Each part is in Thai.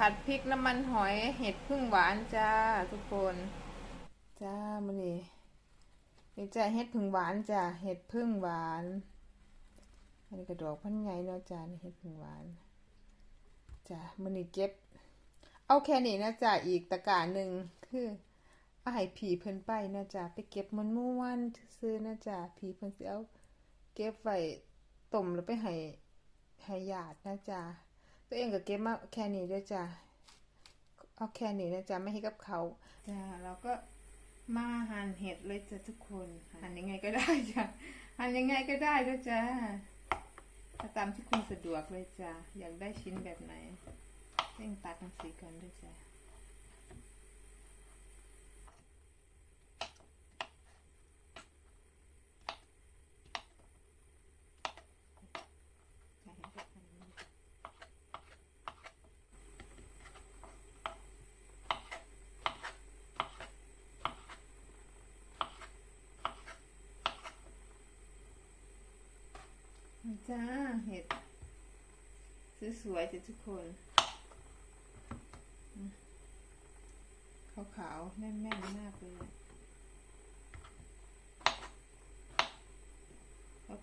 ผัดพริกน้ำมันหอยเห็ดพึ่งหวานจ้าทุกคน จ้ามันนี่นี่จ้าเห็ดพึ่งหวานจ้าเห็ดพึ่งหวาน อันนี้กระดอกพันไงเนาะจ้าเห็ดพึ่งหวานจ้ามันนี่เก็บ เอาแค่นี้นะจ้าอีกตะกร้าหนึ่งคือเอาให้ผีเพิ่นไปนะจ้าไปเก็บมันม่วนซื้อนะจ้าผีเพิ่นสิเอาเก็บไว้ต้มแล้วไปให้ให้ญาตินะจ้า ตัวเองก็เก็บมาแค่นี้ด้วยจ้าเอาแค่นี้นะจ้าไม่ให้กับเขาจ้าเราก็มาหั่นเห็ดเลยจ้าทุกคนหั่นยังไงก็ได้จ้าหั่นยังไงก็ได้ด้วยจ้าเอาตามที่คุณสะดวกเลยจ้าอยากได้ชิ้นแบบไหนเร่งตัดทั้งสีก่อนด้วยจ้ะนี่ จ้าเห็ดสวยๆจ้ะทุกคนขาวๆแน่นๆมากเลย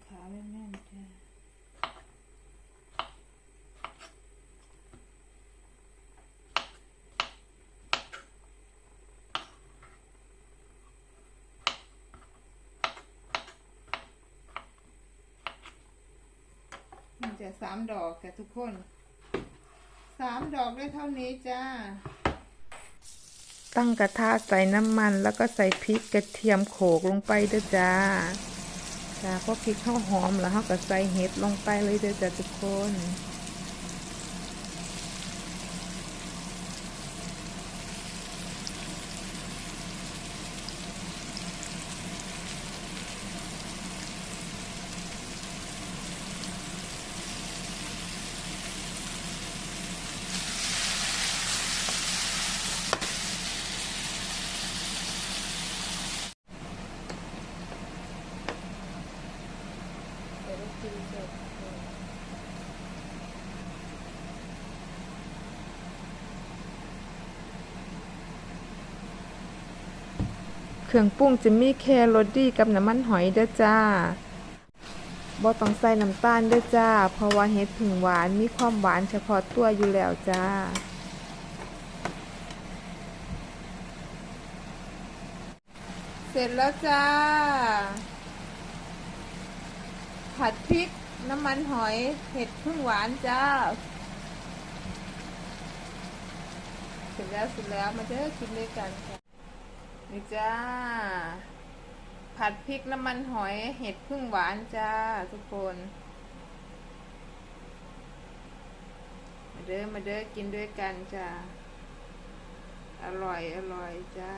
ขาวๆแน่นๆจ้ะ มันจะสามดอกแกทุกคนสามดอกได้เท่านี้จ้า ตั้งกระทะใส่น้ำมันแล้วก็ใส่พริกกระเทียมโขกลงไปเด้อจ้าจ้าพอพริกข้าวหอมแล้วเขาก็ใส่เห็ดลงไปเลยเด้อจ้าทุกคน เครื่องปรุงจะมีแครอทดีกับน้ำมันหอยเด้อจ้าบ่ต้องใส่น้ำตาลเด้อจ้า เพราะว่าเห็ดผึ่งหวานมีความหวานเฉพาะตัวอยู่แล้วจ้า เสร็จแล้วจ้า ผัดพริกน้ำมันหอยเห็ดพึ่งหวานจ้า เสร็จแล้วเสร็จแล้วมาเด้อกินด้วยกันค่ะ นี่จ้า ผัดพริกน้ำมันหอยเห็ดพึ่งหวานจ้าทุกคน มาเด้อมาเด้อกินด้วยกันจ้า อร่อยอร่อยจ้า